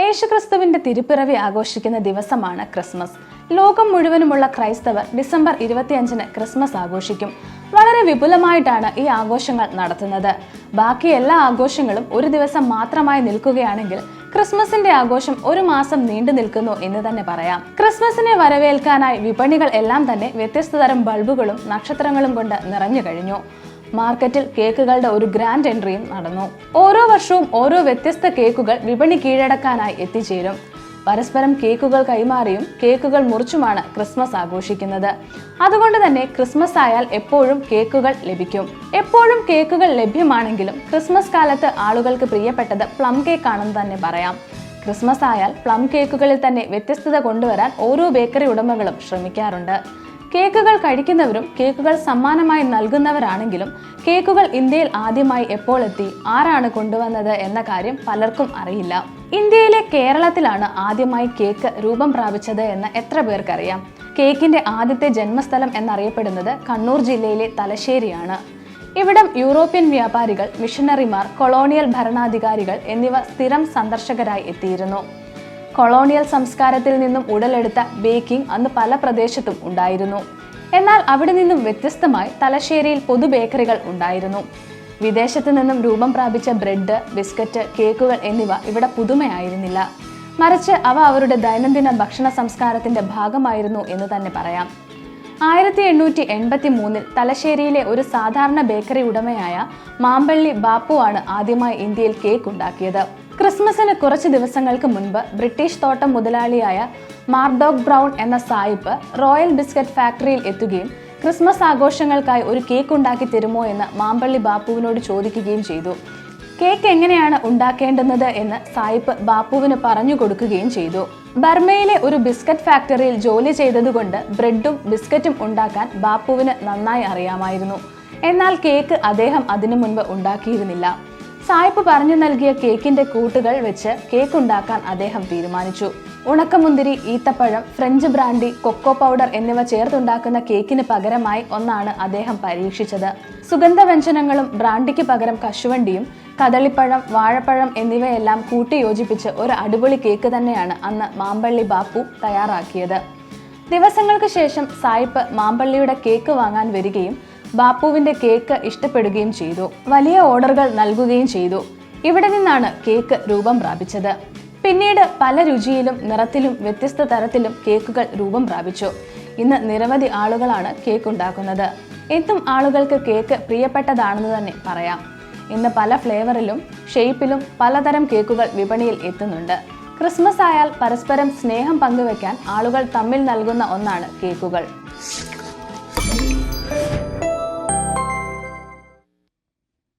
യേശുക്രിസ്തുവിന്റെ തിരുപ്പിറവി ആഘോഷിക്കുന്ന ദിവസമാണ് ക്രിസ്മസ്. ലോകം മുഴുവനുമുള്ള ക്രൈസ്തവർ ഡിസംബർ ഇരുപത്തിയഞ്ചിന് ക്രിസ്മസ് ആഘോഷിക്കും. വളരെ വിപുലമായിട്ടാണ് ഈ ആഘോഷങ്ങൾ നടത്തുന്നത്. ബാക്കി എല്ലാ ആഘോഷങ്ങളും ഒരു ദിവസം മാത്രമായി നിൽക്കുകയാണെങ്കിൽ ക്രിസ്മസിന്റെ ആഘോഷം ഒരു മാസം നീണ്ടു നിൽക്കുന്നു എന്ന് തന്നെ പറയാം. ക്രിസ്മസിനെ വരവേൽക്കാനായി വിപണികൾ എല്ലാം തന്നെ വ്യത്യസ്ത തരം ബൾബുകളും നക്ഷത്രങ്ങളും കൊണ്ട് നിറഞ്ഞു കഴിഞ്ഞു. മാർക്കറ്റിൽ കേക്കുകളുടെ ഒരു ഗ്രാൻഡ് എൻട്രിയും നടന്നു. ഓരോ വർഷവും ഓരോ വ്യത്യസ്ത കേക്കുകൾ വിപണി കീഴടക്കാനായി എത്തിച്ചേരും. പരസ്പരം കേക്കുകൾ കൈമാറിയും കേക്കുകൾ മുറിച്ചുമാണ് ക്രിസ്മസ് ആഘോഷിക്കുന്നത്. അതുകൊണ്ട് തന്നെ ക്രിസ്മസ് ആയാൽ എപ്പോഴും കേക്കുകൾ ലഭിക്കും. എപ്പോഴും കേക്കുകൾ ലഭ്യമാണെങ്കിലും ക്രിസ്മസ് കാലത്ത് ആളുകൾക്ക് പ്രിയപ്പെട്ടത് പ്ലം കേക്ക് ആണെന്ന് തന്നെ പറയാം. ക്രിസ്മസ് ആയാൽ പ്ലം കേക്കുകളിൽ തന്നെ വ്യത്യസ്തത കൊണ്ടുവരാൻ ഓരോ ബേക്കറി ഉടമകളും ശ്രമിക്കാറുണ്ട്. കേക്കുകൾ കഴിക്കുന്നവരും കേക്കുകൾ സമ്മാനമായി നൽകുന്നവരാണെങ്കിലും കേക്കുകൾ ഇന്ത്യയിൽ ആദ്യമായി എപ്പോൾ എത്തി ആരാണ് കൊണ്ടുവന്നത് എന്ന കാര്യം പലർക്കും അറിയില്ല. ഇന്ത്യയിലെ കേരളത്തിലാണ് ആദ്യമായി കേക്ക് രൂപം പ്രാപിച്ചത് എന്ന് എത്ര പേർക്കറിയാം? കേക്കിന്റെ ആദ്യത്തെ ജന്മസ്ഥലം എന്നറിയപ്പെടുന്നത് കണ്ണൂർ ജില്ലയിലെ തലശ്ശേരിയാണ്. ഇവിടം യൂറോപ്യൻ വ്യാപാരികൾ മിഷണറിമാർ കൊളോണിയൽ ഭരണാധികാരികൾ എന്നിവ സ്ഥിരം സന്ദർശകരായി എത്തിയിരുന്നു. കൊളോണിയൽ സംസ്കാരത്തിൽ നിന്നും ഉടലെടുത്ത ബേക്കിംഗ് അന്ന് പല പ്രദേശത്തും ഉണ്ടായിരുന്നു. എന്നാൽ അവിടെ നിന്നും വ്യത്യസ്തമായി തലശ്ശേരിയിൽ പൊതു ബേക്കറികൾ ഉണ്ടായിരുന്നു. വിദേശത്ത് നിന്നും രൂപം പ്രാപിച്ച ബ്രെഡ് ബിസ്ക്കറ്റ് കേക്കുകൾ എന്നിവ ഇവിടെ പുതുമയായിരുന്നില്ല. മറിച്ച് അവ അവരുടെ ദൈനംദിന ഭക്ഷണ സംസ്കാരത്തിന്റെ ഭാഗമായിരുന്നു എന്ന് തന്നെ പറയാം. ആയിരത്തി എണ്ണൂറ്റി എൺപത്തി മൂന്നിൽ തലശ്ശേരിയിലെ ഒരു സാധാരണ ബേക്കറി ഉടമയായ മാമ്പള്ളി ബാപ്പു ആണ് ആദ്യമായി ഇന്ത്യയിൽ കേക്ക് ഉണ്ടാക്കിയത്. ക്രിസ്മസിന് കുറച്ച് ദിവസങ്ങൾക്ക് മുൻപ് ബ്രിട്ടീഷ് തോട്ടം മുതലാളിയായ മാർഡോക് ബ്രൗൺ എന്ന സായിപ്പ് റോയൽ ബിസ്ക്കറ്റ് ഫാക്ടറിയിൽ എത്തുകയും ക്രിസ്മസ് ആഘോഷങ്ങൾക്കായി ഒരു കേക്ക് ഉണ്ടാക്കി തരുമോ എന്ന് മാമ്പള്ളി ബാപ്പുവിനോട് ചോദിക്കുകയും ചെയ്തു. കേക്ക് എങ്ങനെയാണ് ഉണ്ടാക്കേണ്ടുന്നത് എന്ന് സായിപ്പ് ബാപ്പുവിന് പറഞ്ഞു കൊടുക്കുകയും ചെയ്തു. ബർമയിലെ ഒരു ബിസ്ക്കറ്റ് ഫാക്ടറിയിൽ ജോലി ചെയ്തതുകൊണ്ട് ബ്രെഡും ബിസ്ക്കറ്റും ഉണ്ടാക്കാൻ ബാപ്പുവിന് നന്നായി അറിയാമായിരുന്നു. എന്നാൽ കേക്ക് അദ്ദേഹം അതിനു മുൻപ് ഉണ്ടാക്കിയിരുന്നില്ല. സായിപ്പ് പറഞ്ഞു നൽകിയ കേക്കിന്റെ കൂട്ടുകൾ വെച്ച് കേക്ക് ഉണ്ടാക്കാൻ അദ്ദേഹം തീരുമാനിച്ചു. ഉണക്കമുന്തിരി ഈത്തപ്പഴം ഫ്രഞ്ച് ബ്രാൻഡി കൊക്കോ പൗഡർ എന്നിവ ചേർത്തുണ്ടാക്കുന്ന കേക്കിന് പകരമായി ഒന്നാണ് അദ്ദേഹം പരീക്ഷിച്ചത്. സുഗന്ധവ്യഞ്ജനങ്ങളും ബ്രാൻഡിക്ക് പകരം കശുവണ്ടിയും കദളിപ്പഴം വാഴപ്പഴം എന്നിവയെല്ലാം കൂട്ടിയോജിപ്പിച്ച് ഒരു അടിപൊളി കേക്ക് തന്നെയാണ് അന്ന് മാമ്പള്ളി ബാപ്പു തയ്യാറാക്കിയത്. ദിവസങ്ങൾക്ക് ശേഷം സായിപ്പ് മാമ്പള്ളിയുടെ കേക്ക് വാങ്ങാൻ വരികയും ബാപ്പുവിന്റെ കേക്ക് ഇഷ്ടപ്പെടുകയും ചെയ്തു. വലിയ ഓർഡറുകൾ നൽകുകയും ചെയ്തു. ഇവിടെ നിന്നാണ് കേക്ക് രൂപം പ്രാപിച്ചത്. പിന്നീട് പല രുചിയിലും നിറത്തിലും വ്യത്യസ്ത തരത്തിലും കേക്കുകൾ രൂപം പ്രാപിച്ചു. ഇന്ന് നിരവധി ആളുകളാണ് കേക്ക് ഉണ്ടാക്കുന്നത്. എന്നും ആളുകൾക്ക് കേക്ക് പ്രിയപ്പെട്ടതാണെന്ന് തന്നെ പറയാം. ഇന്ന് പല ഫ്ലേവറിലും ഷേപ്പിലും പലതരം കേക്കുകൾ വിപണിയിൽ എത്തുന്നുണ്ട്. ക്രിസ്മസ് ആയാൽ പരസ്പരം സ്നേഹം പങ്കുവെക്കാൻ ആളുകൾ തമ്മിൽ നൽകുന്ന ഒന്നാണ് കേക്കുകൾ.